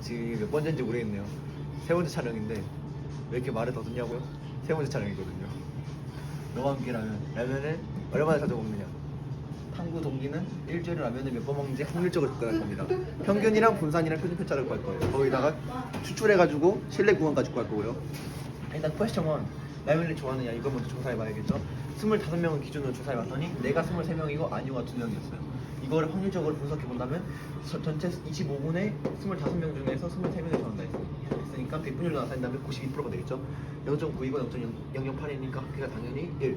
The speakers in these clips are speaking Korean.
지금 몇 번째인지 모르겠네요. 세 번째 촬영인데 왜 이렇게 말을 더듬냐고요? 세 번째 촬영이거든요. 너와 함께 라면. 라면을 얼마나 자주 먹느냐? 탐구 동기는 일주일에 라면을 몇 번 먹는지 확률적으로 접근할 겁니다. 평균이랑 분산이랑 표준 편차를 구할 거예요. 거기다가 추출해가지고 실내 구간까지 구할 거고요. 일단 퀘스천 1 라면을 좋아하느냐 이걸 먼저 조사해봐야겠죠 25명을 기준으로 조사해봤더니 내가 23명이고 아니오가 2명이었어요 이거를 확률적으로 분석해 본다면 저- 전체 25분에 25명 중에서 23명이 좋아한다 했- 했으니까 100분율로 나타낸다면 92%가 되겠죠. 0.92가 0.008이니까 그게 당연히 1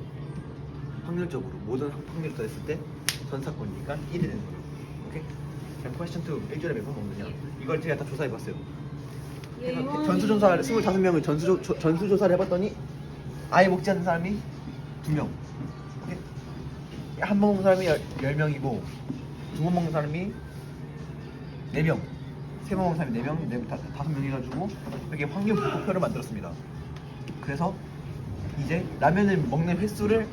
확률적으로 모든 확률을 더했을 때 전사권이니까 1이 되는 거예요. 오케이? 그럼 퀘스천 2 일주일에 몇 번 먹느냐? 이걸 제가 다 조사해 봤어요. 전수조사를 25명을 전수조, 조- 전수조사를 해봤더니 아예 먹지 않는 사람이 2명 한 번 먹는 사람이 10 명이고 두 번 먹는 사람이 4명. 세 번 먹는 사람이 4명, 네, 다, 5명 해가지고 이렇게 확률 분포표를 만들었습니다. 그래서 이제 라면을 먹는 횟수를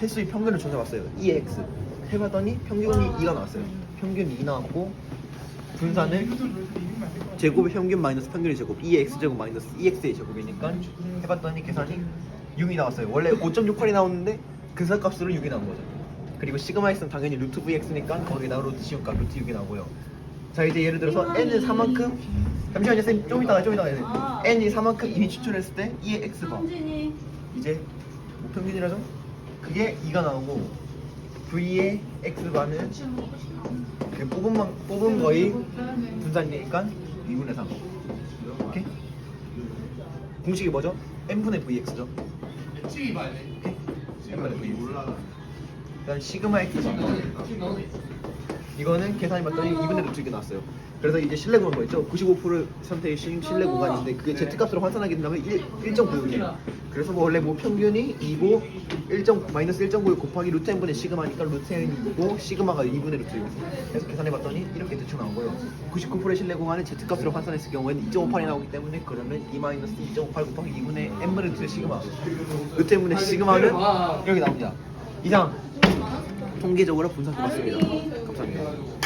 횟수의 평균을 조사해봤어요. EX 해봤더니 평균이 2가 나왔어요. 평균이 2 나왔고 분산을 제곱의 평균 마이너스 평균의 제곱 EX 제곱 마이너스 EX의 제곱이니까 해봤더니 계산이 6이 나왔어요. 원래 5.68이 나오는데 근사값으로 6이 나온 거죠 그리고 시그마 X는 당연히 루트 VX니까 거기다 루트 시온값 루트 6이 나오고요 자 이제 예를 들어서 n은 4만큼 잠시만요 쌤 좀 이따가 좀 이따가 해야 아. 돼 n이 4만큼 이미 추출했을 때 2의 x바 성진이 이제 뭐 평균이라죠? 그게 2가 나오고 v의 x바는 그 뽑은, 만, 뽑은 거의 분산이니까 2분의 3 오케이? 공식이 뭐죠? n분의 vx죠 찍이 봐야 돼. 오케이? n분의 vx 그다음 시그마 x바 이거는 계산해 봤더니 2분의 루트 이게 나왔어요. 그래서 이제 실내 구간 거 있죠? 95% 선택의 실- 실내 구간인데 그게 Z값으로 환산하게 된다면 1, 1.96이에요. 그래서 뭐 원래 뭐 평균이 2고 1. 마이너스 1.96 곱하기 루트 n분의 시그마니까 루트 n이고 시그마가 2분의 루트 6 그래서 계산해 봤더니 이렇게 대충 나온 거예요. 99%의 실내 구간을 Z값으로 환산했을 경우에는 2.58이 나오기 때문에 그러면 2 마이너스 2.58 곱하기 2분의 n분의 루트 시그마. 루트 n분의 시그마는 이렇게 나옵니다. 이상 통계적으로 분석해봤습니다. 감사합니다